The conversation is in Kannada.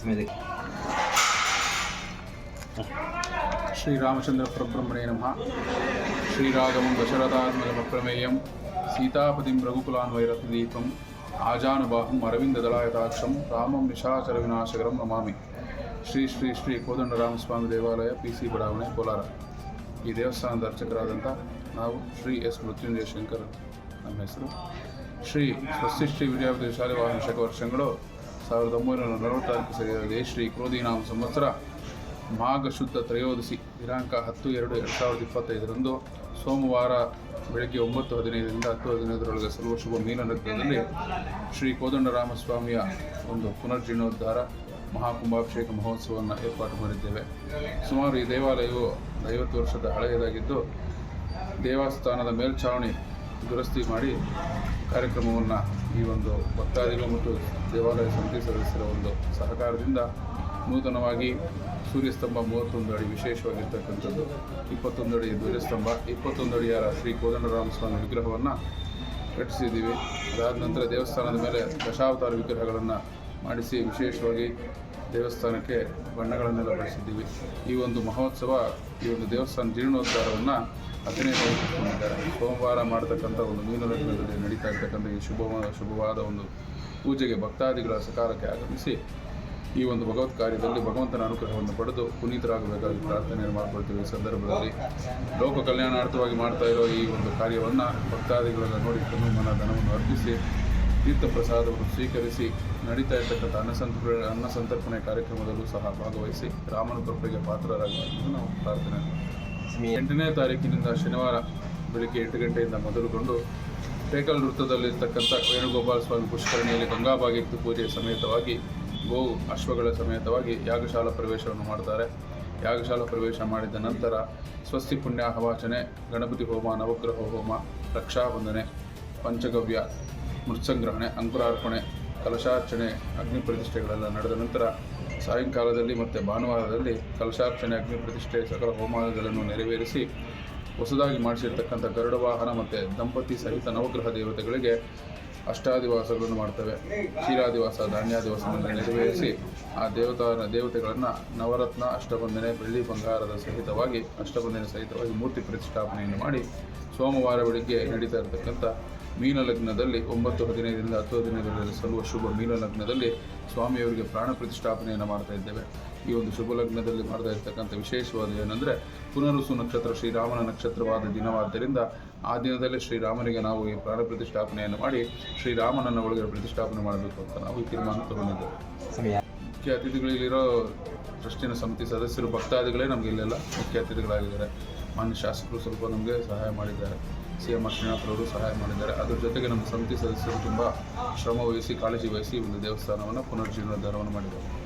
ಸಮಯದಲ್ಲಿ ಶ್ರೀರಾಮಚಂದ್ರ ಪರಬ್ರಹ್ಮಣೇ ನಮಃ ಶ್ರೀರಾಘವಂ ದಶರಥಾತ್ಮಕ ಪ್ರಮೇಯಂ ಸೀತಾಪತಿಂ ರಘುಕುಲಾನ್ವೈರತ್ನದೀಪಂ ಆಜಾನುಬಾಹುಂ ಅರವಿಂದದಳಾಯತಾಕ್ಷಂ ರಾಮಂ ನಿಶಾಚರ ವಿನಾಶಕರಂ ನಮಾಮಿ ಶ್ರೀ ಶ್ರೀ ಶ್ರೀ ಕೋದಂಡರಾಮಸ್ವಾಮಿ ದೇವಾಲಯ ಪಿ ಸಿ ಬಡಾವಣೆ ಕೋಲಾರ ಈ ದೇವಸ್ಥಾನದ ಅರ್ಚಕರಾದಂಥ ನಾವು ಶ್ರೀ ಎಸ್ ಮೃತ್ಯುಂಜಯ ಶಂಕರ್ ನಮ್ಮ ಹೆಸರು ಶ್ರೀ ಸ್ವಸ್ತಿ ಶ್ರೀ ವಿದ್ಯಾಪತಿ ಶಾಲೆ ವಾಹನ ಶಕ ವರ್ಷಗಳು ಸಾವಿರದ ಒಂಬೈನೂರ ನಲವತ್ತಾರಕ್ಕೆ ಸರಿಯಾದ ಶ್ರೀ ಕ್ರೋಧಿನಾಮ ಸಂವತ್ಸರ ಮಾಘ ಶುದ್ಧ ತ್ರಯೋದಶಿ ದಿನಾಂಕ ಹತ್ತು ಎರಡು ಎರಡು ಸಾವಿರದ ಇಪ್ಪತ್ತೈದರಂದು ಸೋಮವಾರ ಬೆಳಗ್ಗೆ ಒಂಬತ್ತು ಹದಿನೈದರಿಂದ ಹತ್ತು ಹದಿನೈದರೊಳಗೆ ಸರ್ವ ಶುಭ ಮೀನನೃತ್ಯದಲ್ಲಿ ಶ್ರೀ ಕೋದಂಡರಾಮಸ್ವಾಮಿಯ ಒಂದು ಪುನರ್ಜೀರ್ಣೋದ್ಧಾರ ಮಹಾಕುಂಭಾಭಿಷೇಕ ಮಹೋತ್ಸವವನ್ನು ಏರ್ಪಾಡು ಮಾಡಿದ್ದೇವೆ. ಸುಮಾರು ಈ ದೇವಾಲಯವು ಐವತ್ತು ವರ್ಷದ ಹಳೆಯದಾಗಿದ್ದು ದೇವಸ್ಥಾನದ ಮೇಲ್ಛಾವಣಿ ದುರಸ್ತಿ ಮಾಡಿ ಕಾರ್ಯಕ್ರಮವನ್ನು ಈ ಒಂದು ಭಕ್ತಾದಿಗಳು ಮತ್ತು ದೇವಾಲಯ ಸಮಿತಿ ಸದಸ್ಯರ ಒಂದು ಸಹಕಾರದಿಂದ ನೂತನವಾಗಿ ಸೂರ್ಯಸ್ತಂಭ ಮೂವತ್ತೊಂದು ಅಡಿ ವಿಶೇಷವಾಗಿರ್ತಕ್ಕಂಥದ್ದು, ಇಪ್ಪತ್ತೊಂದು ಅಡಿ ಧ್ವಜಸ್ತಂಭ, ಇಪ್ಪತ್ತೊಂದು ಅಡಿಯಾರ ಶ್ರೀ ಕೋದಂಡರಾಮಸ್ವಾಮಿ ವಿಗ್ರಹವನ್ನು ಕಟ್ಟಿಸಿದ್ದೀವಿ. ಅದಾದ ನಂತರ ದೇವಸ್ಥಾನದ ಮೇಲೆ ದಶಾವತಾರ ವಿಗ್ರಹಗಳನ್ನು ಮಾಡಿಸಿ ವಿಶೇಷವಾಗಿ ದೇವಸ್ಥಾನಕ್ಕೆ ಬಣ್ಣಗಳನ್ನೆಲ್ಲ ಬಳಸಿದ್ದೀವಿ. ಈ ಒಂದು ಮಹೋತ್ಸವ, ಈ ಒಂದು ದೇವಸ್ಥಾನ ಜೀರ್ಣೋದ್ಧಾರವನ್ನು ಹದಿನೈದು ಇಟ್ಕೊಂಡಿದ್ದಾರೆ ಸೋಮವಾರ ಮಾಡತಕ್ಕಂಥ ಒಂದು ಮೀನುಲಗ್ನದಲ್ಲಿ ನಡೀತಾ ಇರ್ತಕ್ಕಂಥ ಈ ಶುಭ, ಶುಭವಾದ ಒಂದು ಪೂಜೆಗೆ ಭಕ್ತಾದಿಗಳ ಸಕಾಲಕ್ಕೆ ಆಗಮಿಸಿ ಈ ಒಂದು ಭಗವತ್ ಕಾರ್ಯದಲ್ಲಿ ಭಗವಂತನ ಅನುಗ್ರಹವನ್ನು ಪಡೆದು ಪುನೀತರಾಗಬೇಕಾಗಿ ಪ್ರಾರ್ಥನೆಯನ್ನು ಮಾಡಿಕೊಳ್ತೀವಿ ಈ ಸಂದರ್ಭದಲ್ಲಿ. ಲೋಕ ಕಲ್ಯಾಣಾರ್ಥವಾಗಿ ಮಾಡ್ತಾ ಇರೋ ಈ ಒಂದು ಕಾರ್ಯವನ್ನು ಭಕ್ತಾದಿಗಳನ್ನು ನೋಡಿ ಮನ, ಧನವನ್ನು ಅರ್ಪಿಸಿ ತೀರ್ಥ ಪ್ರಸಾದವನ್ನು ಸ್ವೀಕರಿಸಿ, ನಡೀತಾ ಇರ್ತಕ್ಕಂಥ ಅನ್ನಸಂತರ್ಪಣೆ ಅನ್ನ ಸಂತರ್ಪಣೆ ಕಾರ್ಯಕ್ರಮದಲ್ಲೂ ಸಹ ಭಾಗವಹಿಸಿ ರಾಮನ ಕೃಪೆಗೆ ಪಾತ್ರರಾಗಬೇಕೆಂದು ನಾವು ಪ್ರಾರ್ಥನೆ ಸಮಯ ಎಂಟನೇ ತಾರೀಕಿನಿಂದ ಶನಿವಾರ ಬೆಳಿಗ್ಗೆ ಎಂಟು ಗಂಟೆಯಿಂದ ಮೊದಲುಗೊಂಡು ಟೇಕಲ್ ವೃತ್ತದಲ್ಲಿರ್ತಕ್ಕಂಥ ವೇಣುಗೋಪಾಲ ಸ್ವಾಮಿ ಪುಷ್ಕರಣಿಯಲ್ಲಿ ಗಂಗಾಭಾಗಿತ್ತು ಪೂಜೆಯ ಸಮೇತವಾಗಿ, ಗೋವು ಅಶ್ವಗಳ ಸಮೇತವಾಗಿ ಯಾಗಶಾಲಾ ಪ್ರವೇಶವನ್ನು ಮಾಡ್ತಾರೆ. ಯಾಗಶಾಲಾ ಪ್ರವೇಶ ಮಾಡಿದ ನಂತರ ಸ್ವಸ್ತಿ ಪುಣ್ಯ ಹವಾಚನೆ, ಗಣಪತಿ ಹೋಮ, ನವಗ್ರಹ ಹೋಮ ರಕ್ಷಾಬಂಧನೆ ಪಂಚಗವ್ಯ, ಮೃತ್ಸಂಗ್ರಹಣೆ, ಅಂಕುರಾರ್ಪಣೆ ಕಲಶಾರ್ಚನೆ ಅಗ್ನಿ ಪ್ರತಿಷ್ಠೆಗಳೆಲ್ಲ ನಡೆದ ನಂತರ ಸಾಯಂಕಾಲದಲ್ಲಿ ಮತ್ತು ಭಾನುವಾರದಲ್ಲಿ ಕಲಶಾರ್ಚನೆ ಅಗ್ನಿ ಪ್ರತಿಷ್ಠೆ ಸಕಲ ಹೋಮಾನಗಳನ್ನು ನೆರವೇರಿಸಿ ಹೊಸದಾಗಿ ಮಾಡಿಸಿರ್ತಕ್ಕಂಥ ಗರುಡ ವಾಹನ ಮತ್ತು ದಂಪತಿ ಸಹಿತ ನವಗ್ರಹ ದೇವತೆಗಳಿಗೆ ಅಷ್ಟಾದಿವಾಸಗಳನ್ನು ಮಾಡ್ತವೆ. ಕ್ಷೀರಾದಿವಾಸ ಧಾನ್ಯಾದಿವಾಸವನ್ನು ನೆರವೇರಿಸಿ ಆ ದೇವತಾ, ದೇವತೆಗಳನ್ನು ನವರತ್ನ, ಅಷ್ಟಬಂಧನೆ, ಬೆಳ್ಳಿ ಬಂಗಾರದ ಸಹಿತವಾಗಿ, ಅಷ್ಟಬಂಧನೆ ಸಹಿತವಾಗಿ ಮೂರ್ತಿ ಪ್ರತಿಷ್ಠಾಪನೆಯನ್ನು ಮಾಡಿ ಸೋಮವಾರ ಬೆಳಿಗ್ಗೆ ನಡೀತಾ ಇರತಕ್ಕಂಥ ಮೀನಲಗ್ನದಲ್ಲಿ ಒಂಬತ್ತು ಹದಿನೈದರಿಂದ ಹತ್ತು ಹದಿನೈದರಲ್ಲಿ ಸಲ್ಲುವ ಶುಭ ಮೀನಲಗ್ನದಲ್ಲಿ ಸ್ವಾಮಿಯವರಿಗೆ ಪ್ರಾಣ ಪ್ರತಿಷ್ಠಾಪನೆಯನ್ನು ಮಾಡ್ತಾ ಇದ್ದೇವೆ. ಈ ಒಂದು ಶುಭ ಲಗ್ನದಲ್ಲಿ ಮಾಡ್ತಾ ಇರ್ತಕ್ಕಂಥ ವಿಶೇಷವಾದ ಏನಂದರೆ ಪುನರುಸು ನಕ್ಷತ್ರ ಶ್ರೀರಾಮನ ನಕ್ಷತ್ರವಾದ ದಿನವಾದ್ದರಿಂದ ಆ ದಿನದಲ್ಲೇ ಶ್ರೀರಾಮನಿಗೆ ನಾವು ಈ ಪ್ರಾಣ ಪ್ರತಿಷ್ಠಾಪನೆಯನ್ನು ಮಾಡಿ ಶ್ರೀರಾಮನನ್ನು ಒಳಗಡೆ ಪ್ರತಿಷ್ಠಾಪನೆ ಮಾಡಬೇಕು ಅಂತ ನಾವು ಈ ತೀರ್ಮಾನ ತಗೊಂಡಿದ್ದೇವೆ. ಮುಖ್ಯ ಅತಿಥಿಗಳಿರೋ ಟ್ರಸ್ಟಿನ ಸಮಿತಿ ಸದಸ್ಯರು, ಭಕ್ತಾದಿಗಳೇ ನಮಗೆ ಇಲ್ಲೆಲ್ಲ ಮುಖ್ಯ ಅತಿಥಿಗಳಾಗಿದ್ದಾರೆ. ಮಾನ್ಯ ಶಾಸಕರು ಸ್ವಲ್ಪ ನಮಗೆ ಸಹಾಯ ಮಾಡಿದ್ದಾರೆ. ಸಿ ಎಂ ಅವರು ಸಹಾಯ ಮಾಡಿದ್ದಾರೆ. ಅದ್ರ ಜೊತೆಗೆ ನಮ್ಮ ಸಮಿತಿ ಸದಸ್ಯರು ತುಂಬ ಶ್ರಮ ವಹಿಸಿ, ಕಾಳಜಿ ವಹಿಸಿ ಒಂದು ದೇವಸ್ಥಾನವನ್ನು ಪುನರ್ಜೀರ್ಣೋದ್ಧಾರವನ್ನು ಮಾಡಿದ್ದಾರೆ.